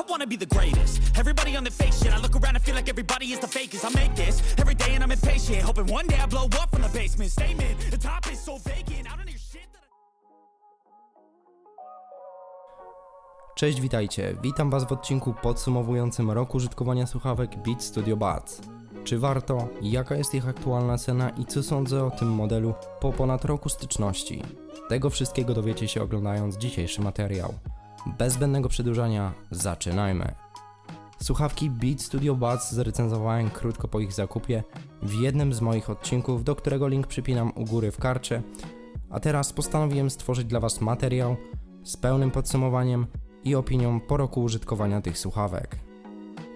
I wanna be the greatest. Everybody on the fake shit. I look around and feel like everybody is the fakest. I make this every day and I'm impatient. Hoping one day I blow up from the basement. Statement, the top is so vacant. I don't hear shit Cześć, witajcie. Witam Was w odcinku podsumowującym rok użytkowania słuchawek Beat Studio Buds. Czy warto? Jaka jest ich aktualna cena i co sądzę o tym modelu po ponad roku styczności? Tego wszystkiego dowiecie się oglądając dzisiejszy materiał. Bez zbędnego przedłużania, zaczynajmy. Słuchawki Beat Studio Buds zrecenzowałem krótko po ich zakupie w jednym z moich odcinków, do którego link przypinam u góry w karcie. A teraz postanowiłem stworzyć dla Was materiał z pełnym podsumowaniem i opinią po roku użytkowania tych słuchawek.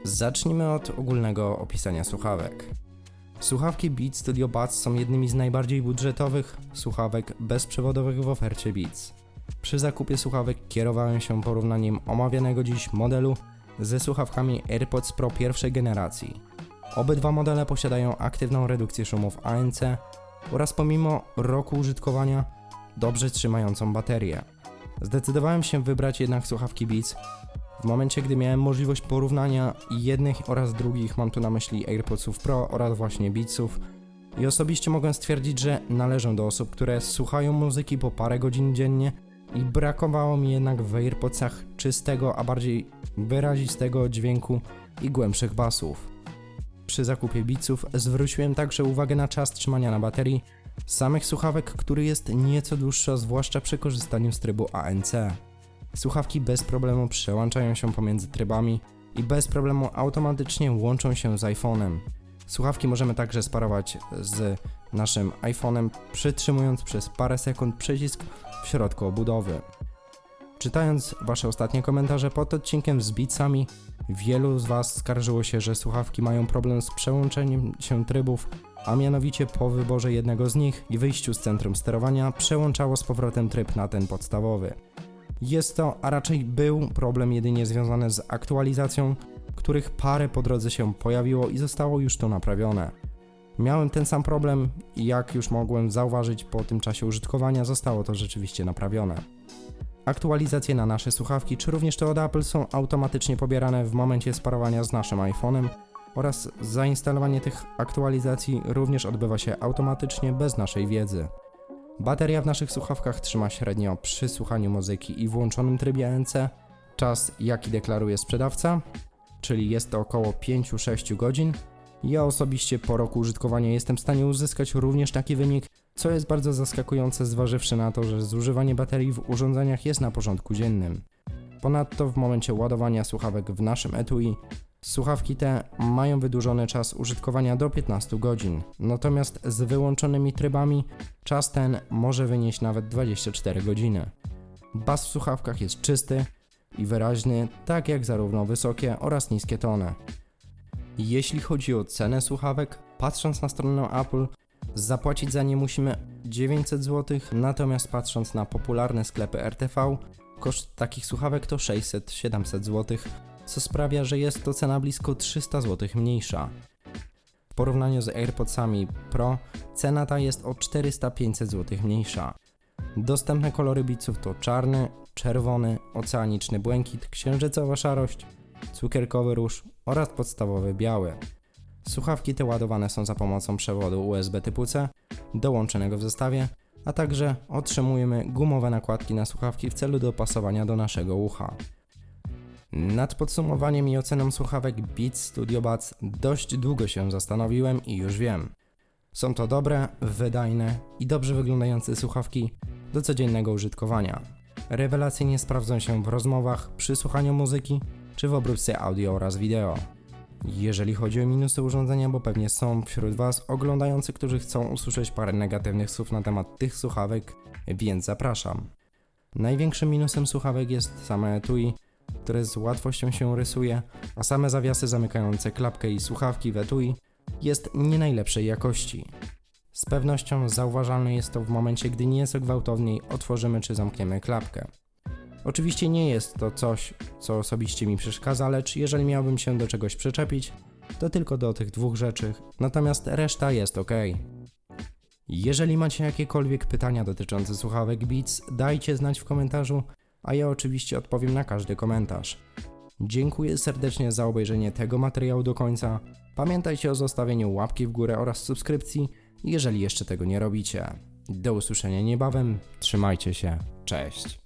Zacznijmy od ogólnego opisania słuchawek. Słuchawki Beats Studio Buds są jednymi z najbardziej budżetowych słuchawek bezprzewodowych w ofercie Beats. Przy zakupie słuchawek kierowałem się porównaniem omawianego dziś modelu ze słuchawkami AirPods Pro pierwszej generacji. Obydwa modele posiadają aktywną redukcję szumów ANC oraz pomimo roku użytkowania dobrze trzymającą baterię. Zdecydowałem się wybrać jednak słuchawki Beats. W momencie, gdy miałem możliwość porównania jednych oraz drugich, mam tu na myśli AirPodsów Pro oraz właśnie Beatsów. I osobiście mogę stwierdzić, że należę do osób, które słuchają muzyki po parę godzin dziennie i brakowało mi jednak w AirPodsach czystego, a bardziej wyrazistego dźwięku i głębszych basów. Przy zakupie Beatsów zwróciłem także uwagę na czas trzymania na baterii samych słuchawek, który jest nieco dłuższy, zwłaszcza przy korzystaniu z trybu ANC. Słuchawki bez problemu przełączają się pomiędzy trybami i bez problemu automatycznie łączą się z iPhone'em. Słuchawki możemy także sparować z naszym iPhone'em, przytrzymując przez parę sekund przycisk w środku obudowy. Czytając Wasze ostatnie komentarze pod odcinkiem z Beatsami, wielu z Was skarżyło się, że słuchawki mają problem z przełączeniem się trybów, a mianowicie po wyborze jednego z nich i wyjściu z centrum sterowania przełączało z powrotem tryb na ten podstawowy. Jest to, a raczej był problem jedynie związany z aktualizacją, których parę po drodze się pojawiło i zostało już to naprawione. Miałem ten sam problem i jak już mogłem zauważyć po tym czasie użytkowania, zostało to rzeczywiście naprawione. Aktualizacje na nasze słuchawki, czy również te od Apple są automatycznie pobierane w momencie sparowania z naszym iPhone'em oraz zainstalowanie tych aktualizacji również odbywa się automatycznie bez naszej wiedzy. Bateria w naszych słuchawkach trzyma średnio przy słuchaniu muzyki i włączonym trybie ANC czas jaki deklaruje sprzedawca, czyli jest to około 5-6 godzin. Ja osobiście po roku użytkowania jestem w stanie uzyskać również taki wynik, co jest bardzo zaskakujące zważywszy na to, że zużywanie baterii w urządzeniach jest na porządku dziennym. Ponadto w momencie ładowania słuchawek w naszym etui Słuchawki te mają wydłużony czas użytkowania do 15 godzin, natomiast z wyłączonymi trybami czas ten może wynieść nawet 24 godziny. Bas w słuchawkach jest czysty i wyraźny, tak jak zarówno wysokie oraz niskie tony. Jeśli chodzi o cenę słuchawek, patrząc na stronę Apple, zapłacić za nie musimy 900 zł, natomiast patrząc na popularne sklepy RTV, koszt takich słuchawek to 600-700 zł, co sprawia, że jest to cena blisko 300 zł mniejsza. W porównaniu z AirPodsami Pro cena ta jest o 400-500 zł mniejsza. Dostępne kolory Beatsów to czarny, czerwony, oceaniczny błękit, księżycowa szarość, cukierkowy róż oraz podstawowy biały. Słuchawki te ładowane są za pomocą przewodu USB typu C, dołączonego w zestawie, a także otrzymujemy gumowe nakładki na słuchawki w celu dopasowania do naszego ucha. Nad podsumowaniem i oceną słuchawek Beats Studio Buds dość długo się zastanowiłem i już wiem. Są to dobre, wydajne i dobrze wyglądające słuchawki do codziennego użytkowania. Rewelacyjnie sprawdzą się w rozmowach, przy słuchaniu muzyki czy w obróbce audio oraz wideo. Jeżeli chodzi o minusy urządzenia, bo pewnie są wśród Was oglądający, którzy chcą usłyszeć parę negatywnych słów na temat tych słuchawek, więc zapraszam. Największym minusem słuchawek jest same etui, które z łatwością się rysuje, a same zawiasy zamykające klapkę i słuchawki w etui jest nie najlepszej jakości. Z pewnością zauważalne jest to w momencie, gdy nieco gwałtowniej otworzymy czy zamkniemy klapkę. Oczywiście nie jest to coś, co osobiście mi przeszkadza, lecz jeżeli miałbym się do czegoś przyczepić, to tylko do tych dwóch rzeczy, natomiast reszta jest ok. Jeżeli macie jakiekolwiek pytania dotyczące słuchawek Beats, dajcie znać w komentarzu, a ja oczywiście odpowiem na każdy komentarz. Dziękuję serdecznie za obejrzenie tego materiału do końca. Pamiętajcie o zostawieniu łapki w górę oraz subskrypcji, jeżeli jeszcze tego nie robicie. Do usłyszenia niebawem, trzymajcie się, cześć.